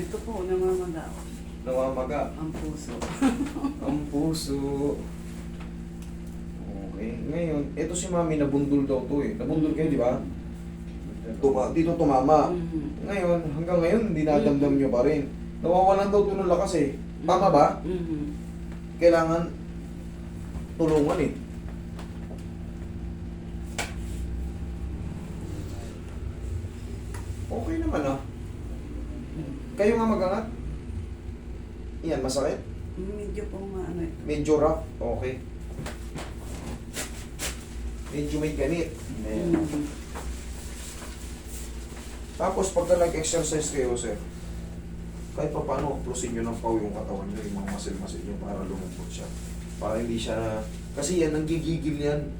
Ito po, namamaga ako. Namamaga. Ang puso. Ang puso. Okay. Ngayon, ito si mami nabundol daw to eh. Nabundol kayo, di ba? Tuma dito tumama. Mhm. Ngayon, hanggang ngayon, hindi nadamdam nyo pa rin. Nawawalan daw to ng lakas eh. Tama ba? Mhm. Kailangan tulungan eh. Okay naman ah. Kayo nga magangat. Yan, masakit. Medyo po maano ito. Medyo rough. Okay. Medyo may ganit. Ayan. Mhm. Tapos pagka nag-exercise kayo, sir, kahit pa paano, plusin nyo ng paw yung katawan nyo, yung mga muscle-muscle nyo para lumambot siya. Para hindi siya na... Kasi yan, nanggigigil yan.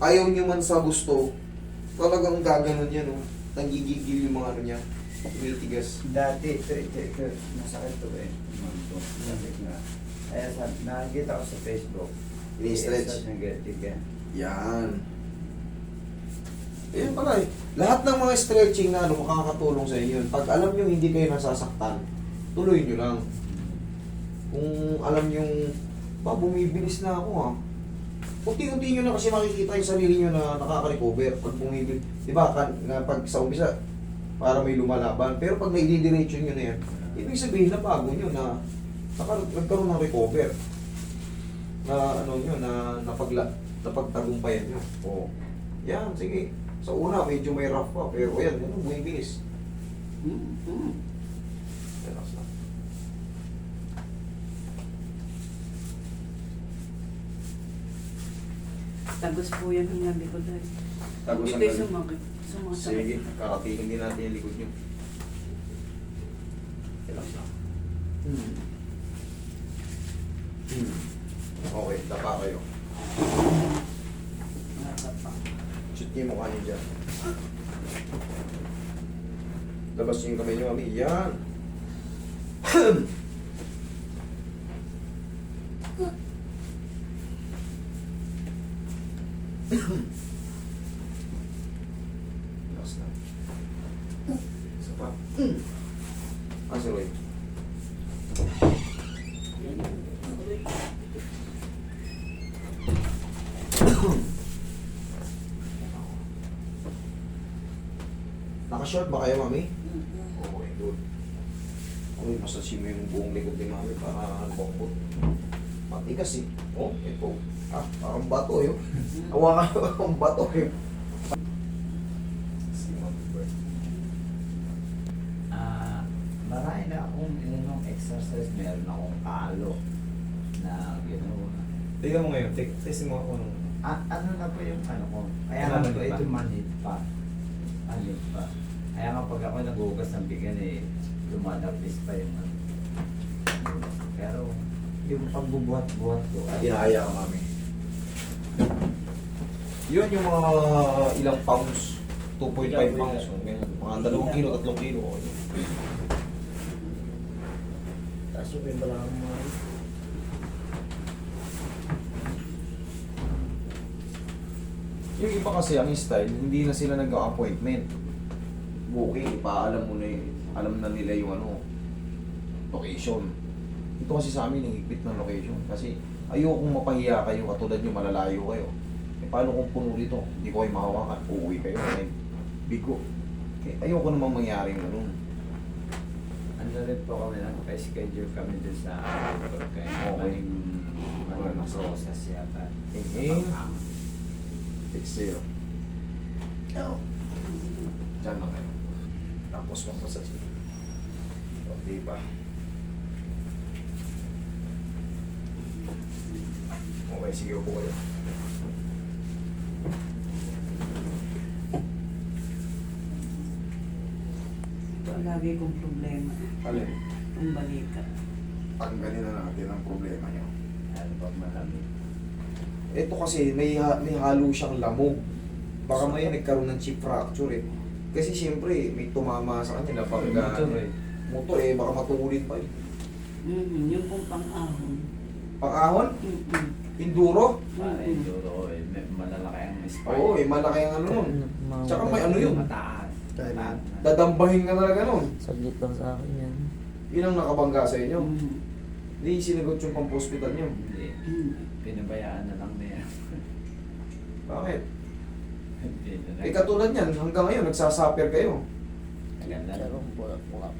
Ayaw nyo man sa gusto, talagang gaganon yan, oh. Nanggigigil yung mga ano niya. Tumitigas. Dati, ito, ito, ito, masakit to eh. Ito, sakit na. Kaya sa, nakikita ko sa Facebook. Ini-stretch. ng gantigan. Yan. Yan pala eh. Lahat ng mga stretching na ano, makakatulong sa inyo. Pag alam nyo hindi kayo nasasaktan, tuloy nyo lang. Kung alam nyo, pa bumibilis na ako ha. Unti-unti nyo na kasi makikita yung sarili nyo na nakaka-recover pag bumibilis. Di ba, kan, pag sa umpisa, para may lumalaban. Pero pag naididiretso nyo na yan, ibig sabihin na bago nyo na nagkaroon ng recover. Na ano nyo, na napagla, napagtagumpayan nyo. O, yan, sige. Sa una, medyo may rough pa, pero yan, yan, bumibilis. Mhm. Relax lang. Tagos po yan ang nabi ko dahil. Tagos ang galing. Sige, kakatingin din natin yung likod nyo. Relax lang. Hmm. Hmm. Okay, tapa kayo. Shoot niyo yung mukha niyo dyan. Labas niyo yung kamay niyo, mami. Yan. Relax lang. Isa pa. Ah, si Roy. Naka-short ba kayo, mami? Mhm. Okay, good. Okay, masasin mo yung buong likod ni mami para bongkot. Matigas eh. Oh, ito. Ah, parang bato yun. Hawakan ko ang bato eh. Si Mami Bert. Ah, inanong exercise, meron akong kalo na ginawa. Tingnan mo ngayon, testing mo ako nung... Ah, ano na po yung ano ko? Kaya Ano nga ba? ito manhid pa. Manhid pa. Kaya nga pag ako naghugas ng bigan eh, lumalabis pa yung ano. Pero yung pagbubuhat-buhat ko, ay, Inahaya ka, mami. Yun yung mga ilang pounds. 2.5 pounds. So, ganyan. Mga 2 kilo, 3 kilo. Yung balakang mga Yung iba kasi ang style, hindi na sila nag-appointment. Booking, ipaalam mo na yung, alam na nila yung ano, location. Ito kasi sa amin, higpit ng location. Kasi ayokong mapahiya kayo, katulad nyo, malalayo kayo. Eh, paano kung puno dito? Hindi ko kayo mahawakan. Uuwi kayo. May bigo. Eh, ayoko namang mangyari ganun. Ano rin po kami, nagpa-schedule kami dun sa kaya Okay. maling maling process yata. Inhale. Exhale. Oh. Diyan lang kayo. Tapos mamasage. O, di ba? Okay, sige po kayo. Ito ang lagi kong problema. Alin? Ang balikat. Tanggalin na natin ang problema niyo. Ano pag malamig. Ito kasi may, ha- may halo siyang lamog. Baka may nagkaroon ng chip fracture eh. Kasi siyempre, may tumama sa kanya na pag Motor eh. motor eh, baka matulid pa eh. Mhm. Yung pong pang-ahon. Pang-ahon? Mhm. Enduro? Para Mhm. enduro eh, may- malalaki ang spine. Oo, eh, malaki ang ano nun. Tsaka may ano yun. Mataas. Dahil na. dadambahin ka talaga nun. Saglit lang sa akin yan. Yun ang nakabangga sa inyo. Mm. Hindi sinagot yung pang-hospital nyo. Hindi. Mm. Pinabayaan na lang niya. Bakit? Hindi na Eh katulad yan, hanggang ngayon nagsasuffer kayo. Tagal na. Bulak-bulak.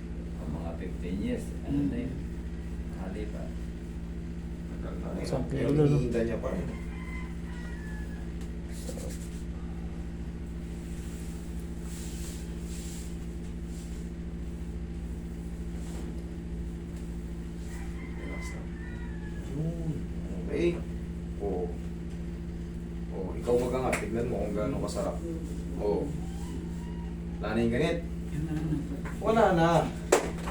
Ang mga 15 years. Ano na yun? Hali pa. Tagal na. Isang Pero kilo, iniinda niya pa rin. Relax lang. Yun. Okay. Oo. Oo, ikaw magangat. Tignan mo kung gaano kasarap. Oo. Wala na yung ganit. Wala na.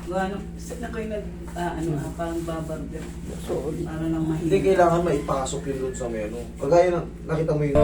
Saan na kayo nag, ah, ano, ah, parang babarber? Sorry. Para lang mahina. Hindi kailangan maipasok yun doon sa may ano. Kagaya ng, nakita mo yung